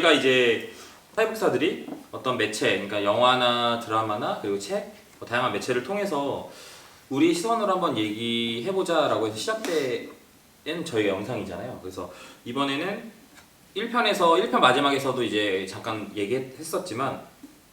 저희가 이제 사회복사들이 어떤 매체, 그러니까 영화나 드라마나 그리고 책, 뭐 다양한 매체를 통해서 우리 시선으로 한번 얘기해보자라고 해서 시작된 저희가 영상이잖아요. 그래서 이번에는 1편에서 1편 마지막에서도 이제 잠깐 얘기했었지만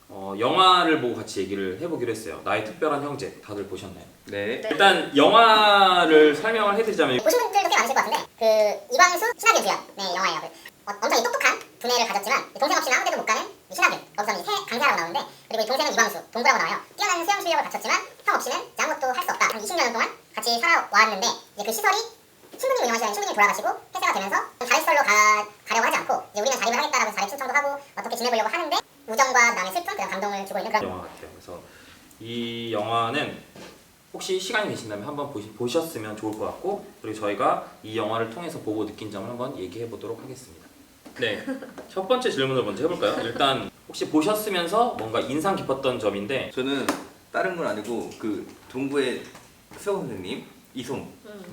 어, 영화를 보고 같이 얘기를 해보기로 했어요. 나의 특별한 형제 다들 보셨나요? 네. 일단 영화를 설명을 해드리자면 보신 분들도 꽤 많으실 것 같은데 그 이광수, 신하균 주연 네 영화예요. 그, 엄청 이 똑똑한 두뇌를 가졌지만 동생 없이는 아무데도 못 가는 이 신하균 거기서 이세 강사라고 나오는데 그리고 이 동생은 이광수 동부라고 나와요. 뛰어난 수영 실력을 갖췄지만 형 없이는 아무것도 할 수 없다. 한 20년 동안 같이 살아왔는데 이제 그 시설이 신부님 운영하시던 신부님 돌아가시고 폐쇄가 되면서 자립시설로 가, 가려고 하지 않고 이제 우리는 자립을 하겠다라고 자립 신청도 하고 어떻게 지내보려고 하는데 우정과 그다음에 슬픔 그다음 감동을 주고 있는 그런 영화 같아요. 그래서 이 영화는 혹시 시간이 되신다면 한번 보시, 보셨으면 좋을 것 같고 그리고 저희가 이 영화를 통해서 보고 느낀 점을 한번 얘기해 보도록 하겠습니다. 네, 첫 번째 질문을 먼저 해볼까요? 일단 혹시 보셨으면서 뭔가 인상 깊었던 점인데 저는 다른 건 아니고 그 동구의 수영 선생님 이솜.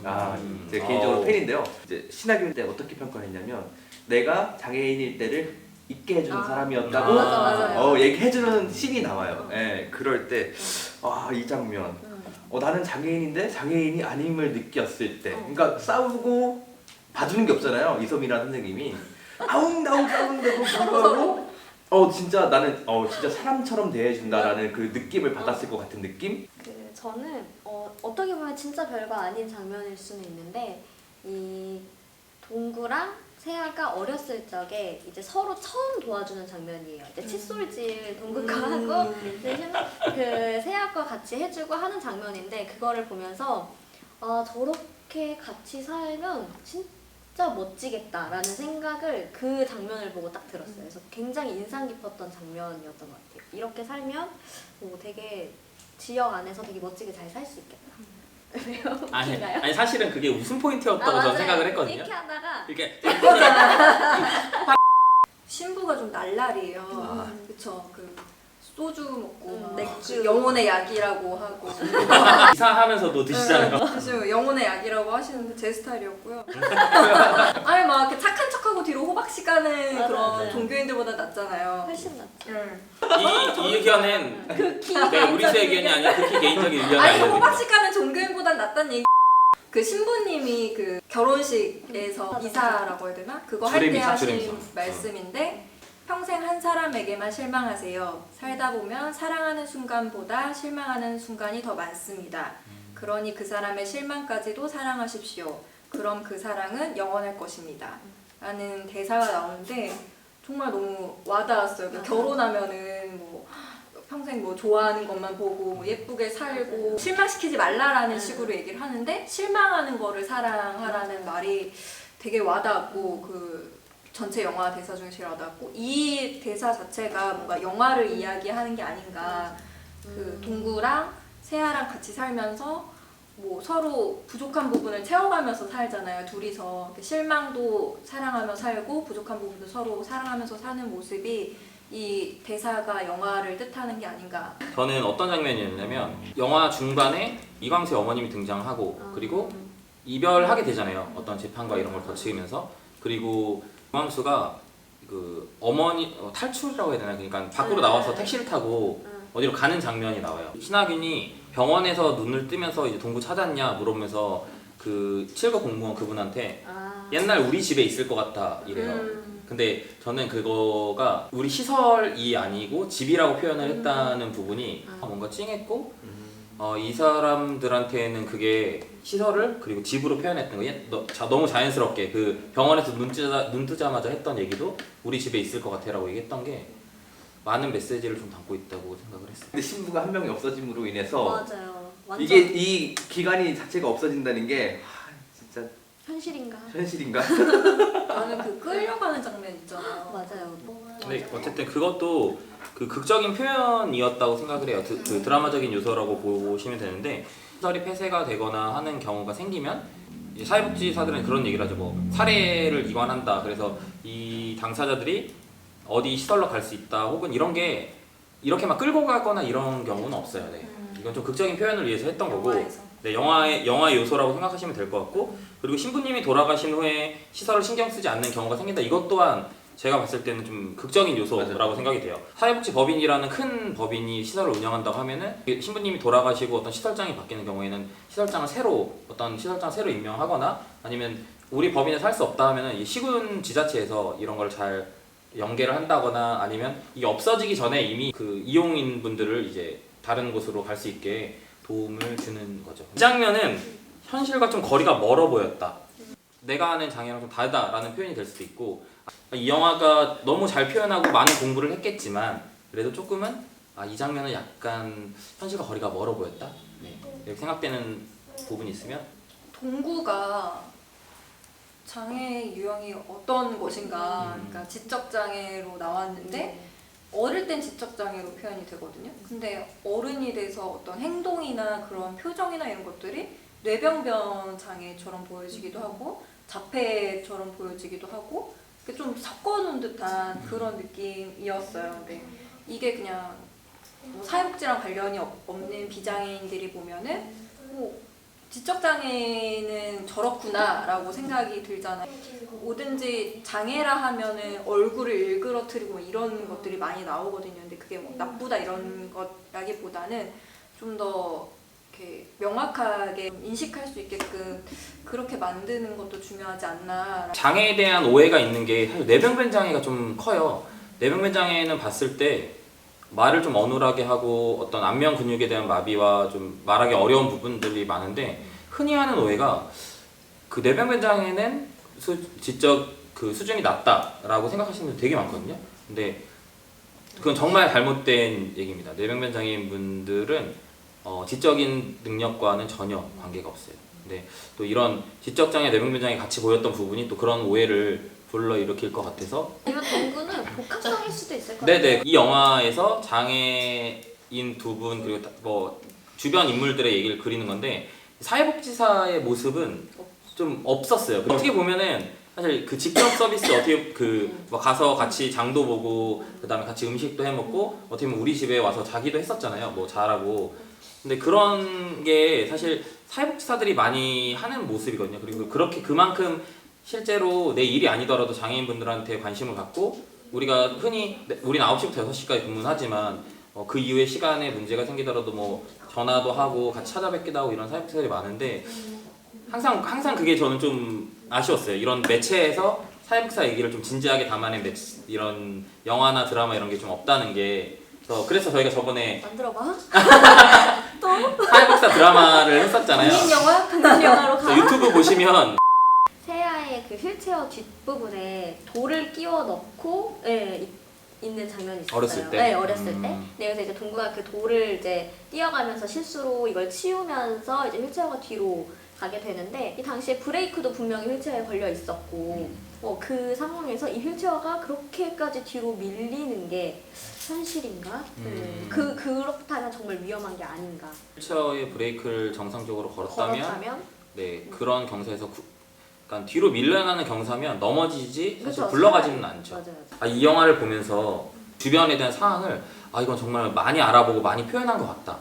아, 음. 제 개인적으로 어. 팬인데요. 이제 신학일 때 어떻게 평가했냐면 내가 장애인일 때를 잊게 해주는 아. 사람이었다고 맞아, 맞아요. 어, 얘기해주는 씬이 나와요. 예, 그럴 때 아, 이 장면. 음. 어, 나는 장애인인데 장애인이 아님을 느꼈을 때. 그러니까 싸우고 봐주는 게 없잖아요. 이솜이라는 선생님이 아웅다웅 싸우는데도 불구하고 어 진짜 나는 어 진짜 사람처럼 대해준다라는 그 느낌을 받았을 것 같은 느낌? 그 저는 어, 어떻게 보면 진짜 별거 아닌 장면일 수는 있는데 이 동구랑 세아가 어렸을 적에 이제 서로 처음 도와주는 장면이에요. 이제 칫솔질 동구가 하고 대신 그 세아가 같이 해주고 하는 장면인데 그거를 보면서 아 저렇게 같이 살면 진짜 멋지겠다라는 생각을 그 장면을 보고 딱 들었어요. 그래서 굉장히 인상 깊었던 장면이었던 것 같아요. 이렇게 살면 뭐 되게 지역 안에서 되게 멋지게 잘 살 수 있겠다. 왜요? 아니, 웃긴가요? 아니 사실은 그게 웃음 포인트였다고 아, 저는 맞아요. 생각을 했거든요. 이렇게 하다가 이렇게 신부가 좀 날라리예요. 아. 그쵸. 그 소주 먹고 음, 막 맥주. 그 영혼의 약이라고 하고 이사하면서도 드시잖아요. 그래서 영혼의 약이라고 하시는데 제 스타일이었고요. 아니 막 이렇게 착한 척하고 뒤로 호박씨 가는 맞아, 그런 맞아. 종교인들보다 낫잖아요. 훨씬 낫죠. 응. 이, 이 의견은 극히 네, 우리 세 의견이 아니라 극히 개인적인 의견이 아니 아니거든요. 호박씨 가는 종교인보다 낫다는 얘기. 그 신부님이 그 결혼식에서 이사라고 해야 되나? 그거 할 때 주례미사, 하신 주례미사. 말씀인데 평생 한 사람에게만 실망하세요. 살다 보면 사랑하는 순간보다 실망하는 순간이 더 많습니다. 그러니 그 사람의 실망까지도 사랑하십시오. 그럼 그 사랑은 영원할 것입니다. 라는 대사가 나오는데 정말 너무 와닿았어요. 그러니까 결혼하면은 뭐 평생 뭐 좋아하는 것만 보고 뭐 예쁘게 살고 실망시키지 말라라는 식으로 얘기를 하는데 실망하는 거를 사랑하라는 말이 되게 와닿았고 그 전체 영화 대사 중에 제일 와닿았고 이 대사 자체가 뭔가 영화를 이야기하는 게 아닌가. 그 동구랑 세아랑 같이 살면서 뭐 서로 부족한 부분을 채워가면서 살잖아요 둘이서. 실망도 사랑하며 살고 부족한 부분도 서로 사랑하면서 사는 모습이 이 대사가 영화를 뜻하는 게 아닌가. 저는 어떤 장면이었냐면 영화 중반에 이광수의 어머님이 등장하고 그리고 이별하게 되잖아요. 어떤 재판과 이런 걸 거치면서. 그리고 이광수가 그 어머니 어, 탈출이라고 해야 되나 그러니까 밖으로 네. 나와서 택시를 타고 응. 어디로 가는 장면이 나와요. 신하균이 병원에서 눈을 뜨면서 이제 동구 찾았냐 물으면서 그 7급 공무원 그분한테 아. 옛날 우리 집에 있을 것 같다 이래요. 음. 근데 저는 그거가 우리 시설이 아니고 집이라고 표현을 음. 했다는 부분이 음. 뭔가 찡했고 어, 이 사람들한테는 그게 시설을 그리고 집으로 표현했던 거 예, 너, 자, 너무 자연스럽게 그 병원에서 눈, 뜨자, 눈 뜨자마자 했던 얘기도 우리 집에 있을 것 같아라고 얘기했던 게 많은 메시지를 좀 담고 있다고 생각을 했어요. 근데 신부가 한 명이 없어짐으로 인해서 맞아요. 완전 이게 이 기간이 자체가 없어진다는 게 하, 진짜 현실인가? 현실인가? 나는 그 끌려가는 장면 있잖아요 맞아요. 근데 어쨌든 그것도 그 극적인 표현이었다고 생각을 해요. 드, 그 드라마적인 요소라고 보시면 되는데 시설이 폐쇄가 되거나 하는 경우가 생기면 이제 사회복지사들은 그런 얘기를 하죠. 뭐 사례를 이관한다. 그래서 이 당사자들이 어디 시설로 갈 수 있다. 혹은 이런 게 이렇게 막 끌고 가거나 이런 경우는 없어요. 네. 이건 좀 극적인 표현을 위해서 했던 거고 영화에서. 네, 영화의 영화 요소라고 생각하시면 될 것 같고 그리고 신부님이 돌아가신 후에 시설을 신경 쓰지 않는 경우가 생긴다. 이것 또한 제가 봤을 때는 좀 극적인 요소라고 맞아요. 생각이 돼요. 사회복지 법인이라는 큰 법인이 시설을 운영한다고 하면은 신부님이 돌아가시고 어떤 시설장이 바뀌는 경우에는 시설장을 새로 어떤 시설장 새로 임명하거나 아니면 우리 법인에서 할수 없다 하면은 이 시군 지자체에서 이런 걸 잘 연계를 한다거나 아니면 이게 없어지기 전에 이미 그 이용인 분들을 이제 다른 곳으로 갈 수 있게 도움을 주는 거죠. 이 장면은 현실과 좀 거리가 멀어 보였다. 내가 아는 장애랑 좀 다르다라는 표현이 될 수도 있고 이 영화가 너무 잘 표현하고 많은 공부를 했겠지만 그래도 조금은 아, 이 장면은 약간 현실과 거리가 멀어 보였다. 네. 이렇게 생각되는 부분이 있으면 동구가 장애 유형이 어떤 것인가, 음. 그러니까 지적 장애로 나왔는데 어릴 땐 지적 장애로 표현이 되거든요. 근데 어른이 돼서 어떤 행동이나 그런 표정이나 이런 것들이 뇌병변 장애처럼 보여지기도 하고 자폐처럼 보여지기도 하고 좀 섞어놓은 듯한 그런 느낌이었어요. 근데 이게 그냥 뭐 사회복지랑 관련이 없- 없는 비장애인들이 보면은 뭐 지적 장애는 저렇구나라고 생각이 들잖아요. 뭐든지 장애라 하면은 얼굴을 일그러뜨리고 이런 것들이 많이 나오거든요. 근데 그게 뭐 나쁘다 이런 것라기보다는 좀 더 이렇게 명확하게 인식할 수 있게끔 그렇게 만드는 것도 중요하지 않나. 장애에 대한 오해가 있는 게 사실 뇌병변 장애가 좀 커요. 뇌병변 장애는 봤을 때 말을 좀 어눌하게 하고 어떤 안면 근육에 대한 마비와 좀 말하기 어려운 부분들이 많은데 흔히 하는 오해가 그 뇌병변 장애는 수, 지적 그 수준이 낮다라고 생각하시는 분들 되게 많거든요. 근데 그건 정말 잘못된 얘기입니다. 뇌병변 장애인 분들은 어, 지적인 능력과는 전혀 관계가 없어요. 근데 또 이런 지적 장애, 뇌병변 장애 같이 보였던 부분이 또 그런 오해를 불러 일으킬 것 같아서 아니면 동구는 복합성일 수도 있을 것 같아요. 네네 이 영화에서 장애인 두 분 그리고 다- 뭐 주변 인물들의 얘기를 그리는 건데 사회복지사의 모습은 좀 없었어요. 어떻게 보면은 사실 그 직접 서비스 어떻게 그뭐 가서 같이 장도 보고 그다음에 같이 음식도 해 먹고 어떻게 보면 우리 집에 와서 자기도 했었잖아요. 뭐 잘하고 근데 그런 게 사실 사회복지사들이 많이 하는 모습이거든요. 그리고 그렇게 그만큼 실제로 내 일이 아니더라도 장애인분들한테 관심을 갖고 우리가 흔히 우리는 9시부터 6시까지 근무는 하지만 어, 그 이후에 시간에 문제가 생기더라도 뭐 전화도 하고 같이 찾아뵙기도 하고 이런 사회복지사들이 많은데 항상 항상 그게 저는 좀 아쉬웠어요. 이런 매체에서 사회복지사 얘기를 좀 진지하게 담아낸 매체, 이런 영화나 드라마 이런 게 좀 없다는 게 그래서, 그래서 저희가 저번에 만들어봐. 사회복지사 드라마를 했었잖아요. 국민 영화, 국민 영화로 가. 유튜브 보시면 세아의 그 휠체어 뒷부분에 돌을 끼워 넣고 예, 이- 있는 장면이 있었어요. 어렸을 때? 네, 어렸을 음. 때. 네, 그래서 이제 동구가 그 돌을 이제 뛰어가면서 실수로 이걸 치우면서 이제 휠체어가 뒤로 가게 되는데 이 당시에 브레이크도 분명히 휠체어에 걸려 있었고 어, 그 상황에서 이 휠체어가 그렇게까지 뒤로 밀리는 게 현실인가? 음. 음, 그 그렇다면 정말 위험한 게 아닌가? 휠체어의 브레이크를 정상적으로 걸었다면 걸었다면 네 그런 경사에서 구, 그러니까 뒤로 밀려나는 경사면 넘어지지 사실 그쵸, 굴러가지는 살아요. 않죠. 맞아요. 아, 이 영화를 보면서 주변에 대한 상황을 아 이건 정말 많이 알아보고 많이 표현한 것 같다.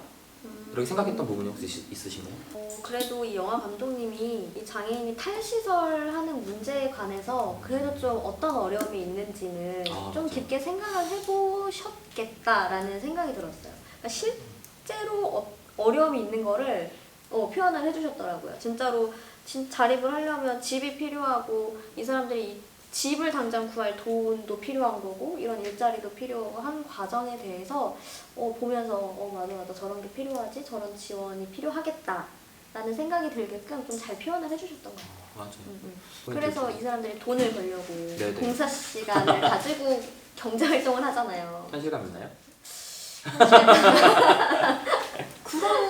이렇게 생각했던 부분이 혹시 있- 있으신가요? 어, 그래도 이 영화 감독님이 이 장애인이 탈시설하는 문제에 관해서 그래도 좀 어떤 어려움이 있는지는 아, 좀 맞아요. 깊게 생각을 해보셨겠다라는 생각이 들었어요. 그러니까 실제로 어, 어려움이 있는 거를 어, 표현을 해주셨더라고요. 진짜로 진, 자립을 하려면 집이 필요하고 이 사람들이 이 집을 당장 구할 돈도 필요한 거고 이런 일자리도 필요한 과정에 대해서 어, 보면서 어 맞아 맞아 저런 게 필요하지 저런 지원이 필요하겠다 라는 생각이 들게끔 좀 잘 표현을 해주셨던 것 같아요. 맞아요. 음, 음. 그래서 이 사람들이 돈을 벌려고 네네. 봉사 시간을 가지고 경제 활동을 하잖아요. 현실감 있나요? 그런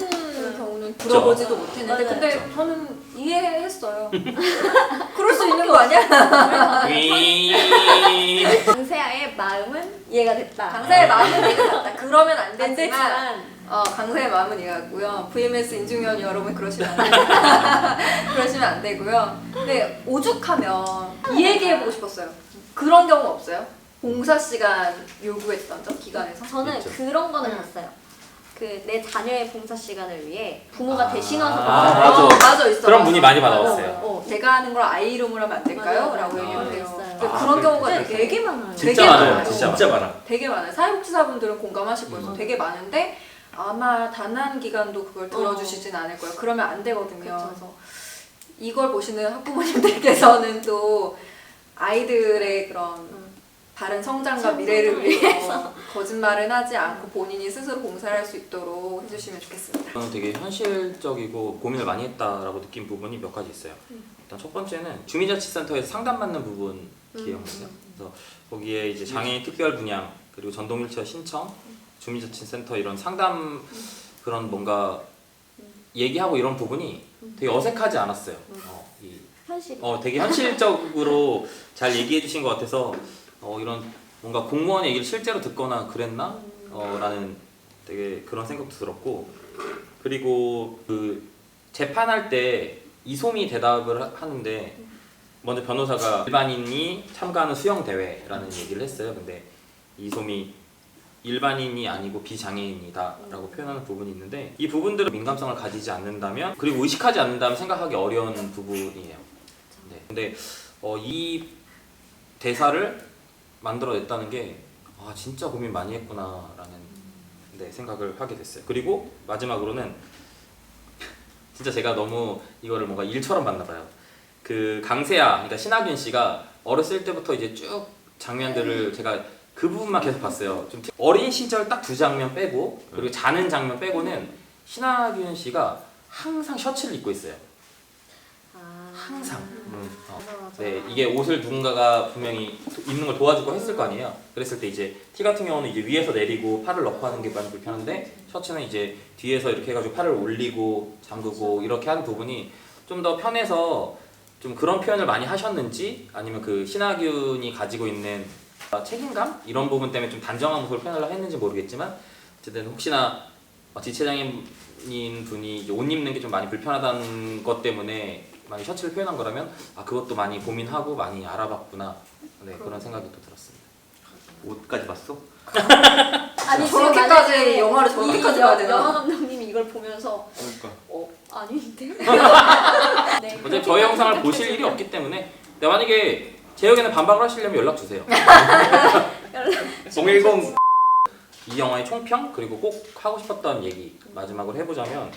경우는 들어보지도 못했는데 맞아요. 근데 저는 이해했어요. 그럴 수 있는 거 아니야? 위. 강세아의 마음은 이해가 됐다. 강사의 마음은 이해가. 그러면 안 안 되지만 되지만 어, 강사의 마음은 이해갔고요. VMS 인중위원 여러분 그러시면 안 되고요. 그러시면 안 되고요. 근데 오죽하면 이 얘기해보고 싶었어요. 그런 경우 없어요? 봉사 시간 요구했던 적 기관에서? 저는 있죠. 그런 거는 음. 봤어요. 그그내 자녀의 봉사 시간을 위해 부모가 아, 대신 와서 아, 봉사를 맞아. 해요. 맞아 있어. 그런 맞아. 문의 많이 어, 받아봤어요. 어, 제가 하는 걸 아이 이름으로 하면 안 될까요? 맞아요. 라고 아. 있어요. 근데 아, 그런 경우가 되게, 되게 되게 많아요. 진짜 되게 많아요, 많아요. 진짜 진짜 많아. 되게 많아요. 사회복지사분들은 공감하실 거예요. 음. 되게 많은데 아마 단 한 기간도 그걸 들어주시진 않을 거예요. 그러면 안 되거든요. 그쵸. 그래서 이걸 보시는 학부모님들께서는 또 아이들의 그런 음. 바른 성장과 미래를 위해서. 위해서 거짓말은 하지 않고 본인이 스스로 봉사를 할 수 있도록 해주시면 좋겠습니다. 저는 되게 현실적이고 고민을 많이 했다라고 느낀 부분이 몇 가지 있어요. 일단 첫 번째는 주민자치센터에서 상담받는 부분 기억나요. 그래서 거기에 이제 장애인 특별 분양 그리고 전동 휠체어 신청, 주민자치센터 이런 상담 그런 뭔가 얘기하고 이런 부분이 되게 어색하지 않았어요. 어, 이. 어, 되게 현실적으로 잘 얘기해 주신 것 같아서 어, 이런 뭔가 공무원 얘기를 실제로 듣거나 그랬나? 어, 라는 되게 그런 생각도 들었고 그리고 그 재판할 때 이소미 대답을 하- 하는데 먼저 변호사가 일반인이 참가하는 수영 대회라는 얘기를 했어요. 근데 이소미 일반인이 아니고 비장애인이다라고 표현하는 부분이 있는데 이 부분들은 민감성을 가지지 않는다면 그리고 의식하지 않는다면 생각하기 어려운 부분이에요. 네. 근데 어, 이 대사를 만들어냈다는 게 아, 진짜 고민 많이 했구나라는 네, 생각을 하게 됐어요. 그리고 마지막으로는 진짜 제가 너무 이거를 뭔가 일처럼 봤나 봐요. 그 강세아, 그러니까 신하균 씨가 어렸을 때부터 이제 쭉 장면들을 제가 그 부분만 계속 봤어요. 좀 특- 어린 시절 딱 두 장면 빼고 그리고 자는 장면 빼고는 신하균 씨가 항상 셔츠를 입고 있어요. 아. 항상. 음. 어. 네, 이게 옷을 누군가가 분명히 입는 걸 도와주고 했을 거 아니에요. 그랬을 때 이제 티 같은 경우는 이제 위에서 내리고 팔을 넣고 하는 게 많이 불편한데 셔츠는 이제 뒤에서 이렇게 해가지고 팔을 올리고 잠그고 이렇게 하는 부분이 좀 더 편해서 좀 그런 표현을 많이 하셨는지 아니면 그 신하균이 가지고 있는 책임감 이런 부분 때문에 좀 단정한 모습을 표현하려 했는지 모르겠지만 어쨌든 혹시나 어, 지체장애인 분이 옷 입는 게 좀 많이 불편하다는 것 때문에 많이 셔츠를 표현한 거라면 아 그것도 많이 고민하고 많이 알아봤구나 네 그런 생각이 또 들었습니다. 옷까지 봤어? 아니 저렇게까지 만약에 영화를 저렇게까지 이 봐야 여- 되나? 영화 감독님이 이걸 보면서 그러니까. 어 아닌데. 네, 어차피 저희 영상을 보실 일이 없기 때문에 근데 만약에 제 역에는 반박을 하시려면 연락 주세요. 010 이 영화의 총평 그리고 꼭 하고 싶었던 얘기 마지막으로 해보자면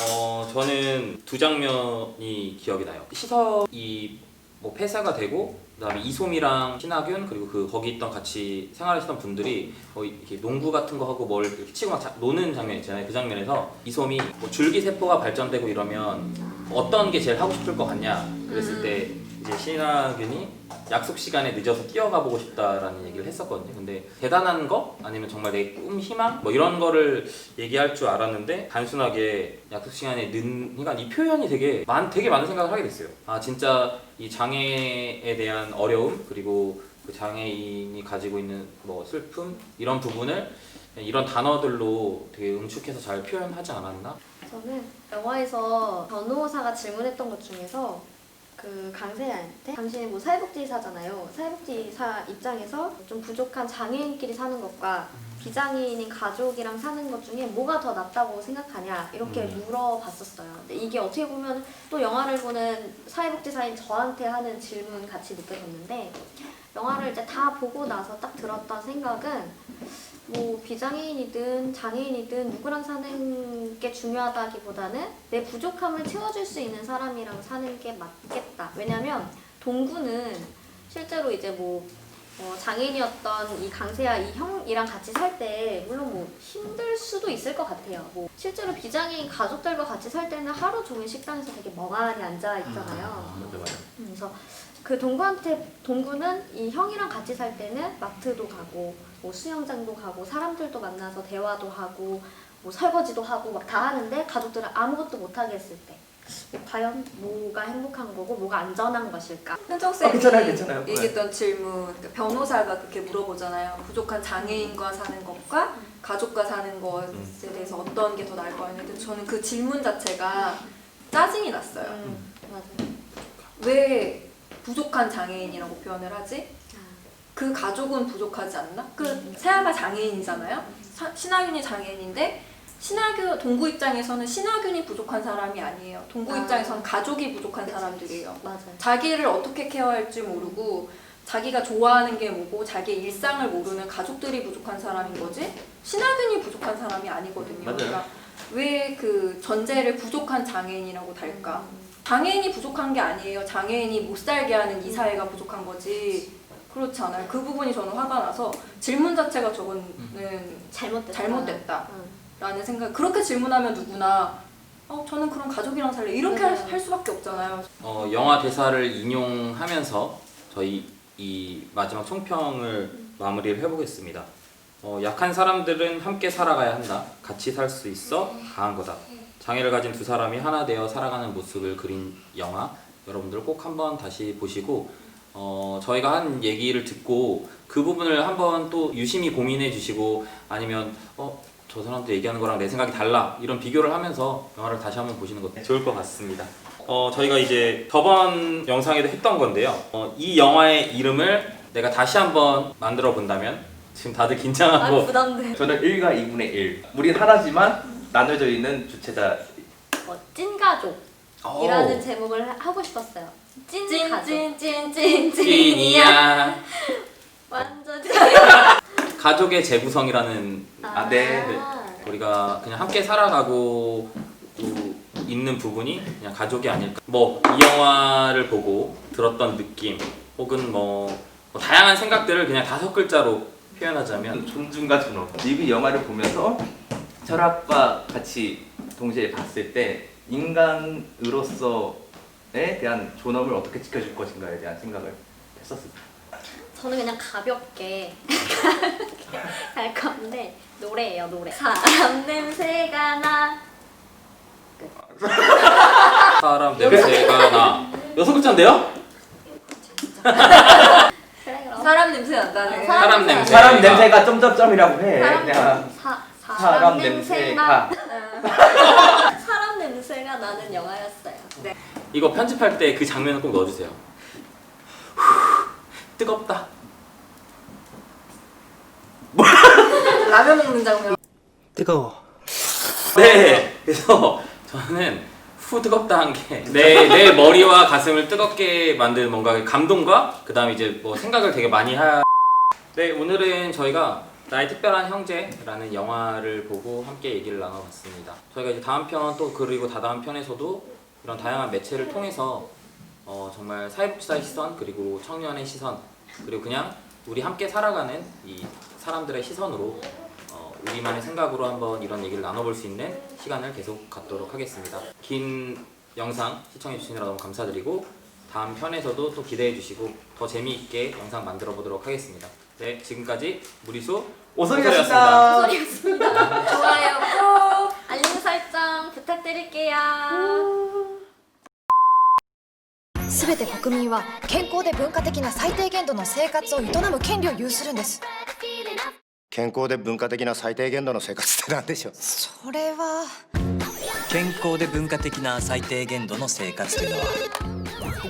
어 저는 두 장면이 기억이 나요. 시설이 뭐 폐쇄가 되고 그다음에 이솜이랑 신하균 그리고 그 거기 있던 같이 생활하시던 분들이 거의 이렇게 농구 같은 거 하고 뭘 이렇게 치고 막 자- 노는 장면 있잖아요. 그 장면에서 이솜이 뭐 줄기 세포가 발전되고 이러면 어떤 게 제일 하고 싶을 것 같냐 그랬을 때 이제 신하균이 약속 시간에 늦어서 뛰어가 보고 싶다라는 얘기를 했었거든요. 근데 대단한 거 아니면 정말 내 꿈, 희망 뭐 이런 거를 얘기할 줄 알았는데 단순하게 약속 시간에 늦 그러니까 이 표현이 되게 많 되게 많은 생각을 하게 됐어요. 아 진짜 이 장애에 대한 어려움 그리고 그 장애인이 가지고 있는 뭐 슬픔 이런 부분을 이런 단어들로 되게 응축해서 잘 표현하지 않았나? 저는 영화에서 변호사가 질문했던 것 중에서 그 강세아한테 당신이 뭐 사회복지사잖아요. 사회복지사 입장에서 좀 부족한 장애인끼리 사는 것과 비장애인인 가족이랑 사는 것 중에 뭐가 더 낫다고 생각하냐 이렇게 음. 물어봤었어요. 근데 이게 어떻게 보면 또 영화를 보는 사회복지사인 저한테 하는 질문 같이 느껴졌는데 영화를 이제 다 보고 나서 딱 들었던 생각은 뭐 비장애인이든 장애인이든 누구랑 사는 게 중요하다기보다는 내 부족함을 채워줄 수 있는 사람이랑 사는 게 맞겠다. 왜냐면 동구는 실제로 이제 뭐 어, 장애인이었던 이 강세아 이 형이랑 같이 살 때 물론 뭐 힘들 수도 있을 것 같아요. 뭐 실제로 비장애인 가족들과 같이 살 때는 하루 종일 식당에서 되게 멍하니 앉아 있잖아요. 맞아. 음, 그래서 그 동구한테 동구는 이 형이랑 같이 살 때는 마트도 가고 뭐 수영장도 가고 사람들도 만나서 대화도 하고 뭐 설거지도 하고 막 다 하는데 가족들은 아무것도 못 하게 했을 때 과연 뭐가 행복한 거고 뭐가 안전한 것일까? 현정 아, 쌤이 괜찮아요, 괜찮아요. 얘기했던 질문, 그러니까 변호사가 그렇게 물어보잖아요. 부족한 장애인과 사는 것과 가족과 사는 것에 대해서 어떤 게 더 나을 거. 근데 저는 그 질문 자체가 짜증이 났어요. 음, 맞아요. 왜 부족한 장애인이라고 표현을 하지? 아, 그 가족은 부족하지 않나? 그 세아가 장애인이잖아요. 사- 신하균이 장애인인데 신하균 동구 입장에서는 신하균이 부족한 사람이 아니에요. 동구 아. 입장에서는 가족이 부족한 사람들이에요. 맞아요. 자기를 어떻게 케어할지 모르고 자기가 좋아하는 게 뭐고 자기의 일상을 모르는 가족들이 부족한 사람인 거지 신하균이 부족한 사람이 아니거든요. 맞아요. 그러니까 왜 그 전제를 부족한 장애인이라고 달까? 장애인이 부족한 게 아니에요. 장애인이 못 살게 하는 이 사회가 부족한 거지. 그렇지 않아요. 그 부분이 저는 화가 나서 질문 자체가 저거는 잘못됐다. 잘못됐다. 응. 라는 생각. 그렇게 질문하면 누구나 어 저는 그런 가족이랑 살래 이렇게 할, 할 수밖에 없잖아요. 어, 영화 대사를 인용하면서 저희 이 마지막 총평을 마무리를 해보겠습니다. 어, 약한 사람들은 함께 살아가야 한다. 같이 살 수 있어 강한 거다. 장애를 가진 두 사람이 하나 되어 살아가는 모습을 그린 영화 여러분들 꼭 한번 다시 보시고 어, 저희가 한 얘기를 듣고 그 부분을 한번 또 유심히 고민해 주시고 아니면 어, 저 사람도 얘기하는 거랑 내 생각이 달라 이런 비교를 하면서 영화를 다시 한번 보시는 것도 좋을 것 같습니다. 어, 저희가 이제 저번 영상에도 했던 건데요. 어, 이 영화의 이름을 내가 다시 한번 만들어 본다면 지금 다들 아 긴장하고 부담돼. 저는 1과 2분의 1. 우리 하나지만 나눠져 있는 주체자. 어, 찐 가족. 어, 이라는 제목을 하- 하고 싶었어요. 찐, 가족. 찐찐찐찐 찐이야 완전 찐. 가족의 재구성이라는 아, 네, 네. 우리가 그냥 함께 살아가고 있는 부분이 그냥 가족이 아닐까. 뭐 이 영화를 보고 들었던 느낌 혹은 뭐, 뭐 다양한 생각들을 그냥 다섯 글자로 표현하자면 존중과 존엄. 리뷰 영화를 보면서 철학과 같이 동시에 봤을 때 인간으로서에 대한 존엄을 어떻게 지켜줄 것인가에 대한 생각을 했었습니다. 저는 그냥 가볍게 갈 건데 노래예요 노래. 사람 냄새가 나. 사람 냄새가 나 여섯 글자인데요? 그래 그럼. 사람 냄새. 사람 사람 냄새. 사람 냄새가 점점점이라고 해. 사람, 그냥 사, 사람 냄새가. 사람 냄새가 나는 영화였어요. 이거 편집할 때 그 장면을 꼭 넣어주세요. 뜨겁다. 라면 먹는 장면. 뜨거워. 네. 그래서 저는 후 뜨겁다 한 게 내 내 머리와 가슴을 뜨겁게 만드는 뭔가 감동과 그다음에 이제 뭐 생각을 되게 많이 하. 네 오늘은 저희가 나의 특별한 형제라는 영화를 보고 함께 얘기를 나눠봤습니다. 저희가 이제 다음 편 또 그리고 다다음 편에서도 이런 다양한 매체를 통해서 어, 정말 사회복지사의 시선 그리고 청년의 시선 그리고 그냥 우리 함께 살아가는 이 사람들의 시선으로 어, 우리만의 생각으로 한번 이런 얘기를 나눠볼 수 있는 시간을 계속 갖도록 하겠습니다. 긴 영상 시청해 주시느라 너무 감사드리고 다음 편에서도 또 기대해 주시고 더 재미있게 영상 만들어 보도록 하겠습니다. 네 지금까지 무리수 오소리였습니다. 소리였습니다. 좋아요 꼭. 알림 설정 부탁드릴게요. すべて国民は健康で文化的な最低限度の生活を営む権利を有するんです健康で文化的な最低限度の生活って何でしょうそれは健康で文化的な最低限度の生活というのは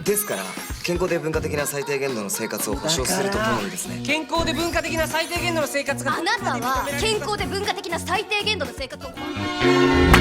ですから 健康で文化的な最低限度の生活を保障するとともにですね。健康で文化的な最低限度の生活があなたは健康で文化的な最低限度の生活を